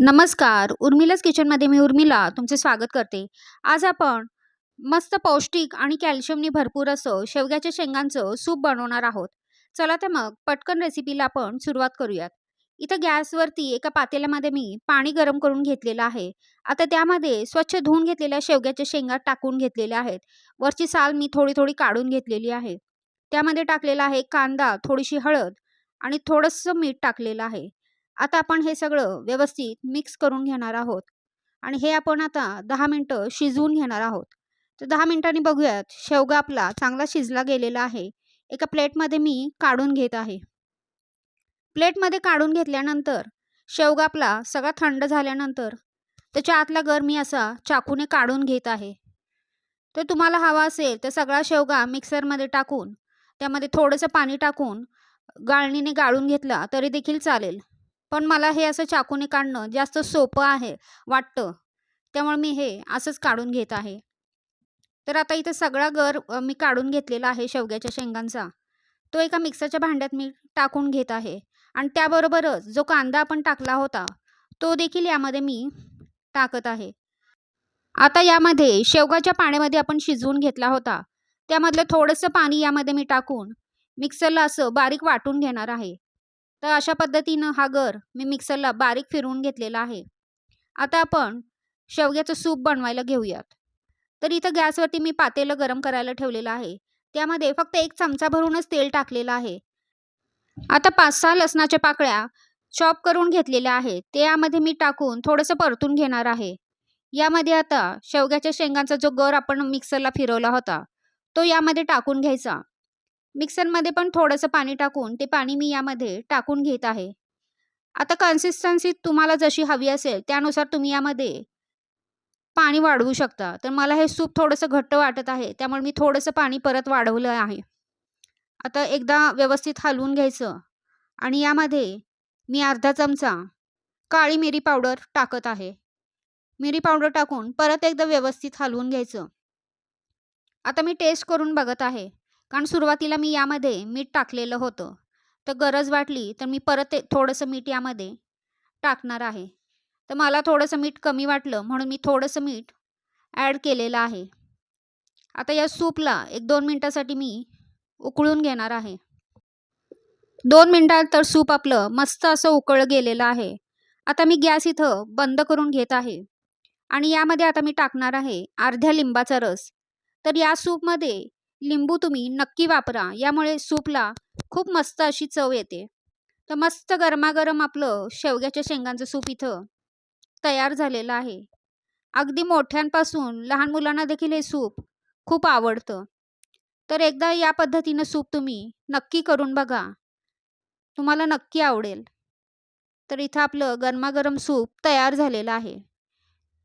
नमस्कार. उर्मिलाच किचनमध्ये मी उर्मिला तुमचे स्वागत करते. आज आपण मस्त पौष्टिक आणि कॅल्शियमनी भरपूर असं शेवग्याच्या शेंगांचं सूप बनवणार आहोत. चला तर मग पटकन रेसिपीला आपण सुरुवात करूयात. इथं गॅसवरती एका पातेल्यामध्ये मी पाणी गरम करून घेतलेलं आहे. आता त्यामध्ये स्वच्छ धुवून घेतलेल्या शेवग्याच्या शेंगा टाकून घेतलेल्या आहेत. वरची साल मी थोडी थोडी काढून घेतलेली आहे. त्यामध्ये टाकलेला आहे कांदा थोडीशी हळद आणि थोडंसं मीठ टाकलेलं आहे. आता आपण हे सगळं व्यवस्थित मिक्स करून घेणार आहोत. आणि हे आपण आता दहा मिनटं शिजवून घेणार आहोत. तर दहा मिनटांनी बघूयात शेवगा आपला चांगला शिजला गेलेला आहे. एका प्लेटमध्ये मी काढून घेत आहे. प्लेटमध्ये काढून घेतल्यानंतर शेवगा आपला सगळा थंड झाल्यानंतर त्याच्या आतला गर मी असा चाकूने काढून घेत आहे. तर तुम्हाला हवा असेल तर सगळा शेवगा मिक्सरमध्ये टाकून त्यामध्ये थोडंसं पाणी टाकून गाळणीने गाळून घेतला तरी देखील चालेल. पण मला हे असं चाकूने काढणं जास्त सोपं आहे वाटतं. त्यामुळे मी हे असंच काढून घेत आहे. तर आता इथं सगळा गर मी काढून घेतलेला आहे शेवग्याच्या शेंगांचा. तो एका मिक्सरच्या भांड्यात मी टाकून घेत आहे. आणि त्याबरोबरच जो कांदा आपण टाकला होता तो देखील यामध्ये मी टाकत आहे. आता यामध्ये शेवगाच्या पाण्यामध्ये आपण शिजवून घेतला होता. त्यामधलं थोडंसं पाणी यामध्ये मी टाकून मिक्सरला असं बारीक वाटून घेणार आहे. तर अशा पद्धतीनं हा गर मी मिक्सरला बारीक फिरवून घेतलेला आहे. आता आपण शेवग्याचं सूप बनवायला घेऊयात. तर इथं गॅसवरती मी पातेलं गरम करायला ठेवलेलं आहे. त्यामध्ये फक्त एक चमचा भरूनच तेल टाकलेलं आहे. आता पाच सहा लसणाच्या पाकळ्या चॉप करून घेतलेल्या आहेत. ते यामध्ये मी टाकून थोडंसं परतून घेणार आहे. यामध्ये आता शेवग्याच्या शेंगांचा जो गर आपण मिक्सरला फिरवला होता तो यामध्ये टाकून घ्यायचा. मिक्सरमध्ये पण थोडंसं पाणी टाकून ते पाणी मी यामध्ये टाकून घेत आहे. आता कन्सिस्टन्सी तुम्हाला जशी हवी असेल त्यानुसार तुम्ही यामध्ये पाणी वाढवू शकता. तर मला हे सूप थोडंसं घट्ट वाटत आहे त्यामुळे मी थोडंसं पाणी परत वाढवलं आहे. आता एकदा व्यवस्थित हलवून घ्यायचं आणि यामध्ये मी अर्धा चमचा काळी मिरी पावडर टाकत आहे. मिरी पावडर टाकून परत एकदा व्यवस्थित हलवून घ्यायचं. आता मी टेस्ट करून बघत आहे. कारण सुरुवातीला मी यामध्ये मीठ टाकलेलं होतं. तर गरज वाटली तर मी परत थोडंसं मीठ यामध्ये टाकणार आहे. तर मला थोडंसं मीठ कमी वाटलं म्हणून मी थोडंसं मीठ ॲड केलेलं आहे. आता या सूपला एक दोन मिनटासाठी मी उकळून घेणार आहे. दोन मिनटात तर सूप आपलं मस्त असं उकळलं गेलेलं आहे. आता मी गॅस इथं बंद करून घेत आहे. आणि यामध्ये आता मी टाकणार आहे अर्ध्या लिंबाचा रस. तर या सूपमध्ये लिंबू तुम्ही नक्की वापरा यामुळे सूपला खूप मस्त अशी चव येते. तर मस्त गरमागरम आपलं शेवग्याच्या शेंगांचं सूप इथं तयार झालेलं आहे. अगदी मोठ्यांपासून लहान मुलांना देखील हे सूप खूप आवडतं. तर एकदा या पद्धतीनं सूप तुम्ही नक्की करून बघा. तुम्हाला नक्की आवडेल. तर इथं आपलं गरमागरम सूप तयार झालेलं आहे.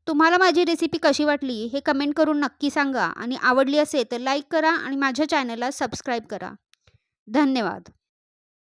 तुम्हाला माझी रेसिपी कशी वाटली हे कमेंट करून नक्की सांगा. आणि आवडली असेल तर लाईक करा आणि माझ्या चॅनलला सबस्क्राईब करा. धन्यवाद.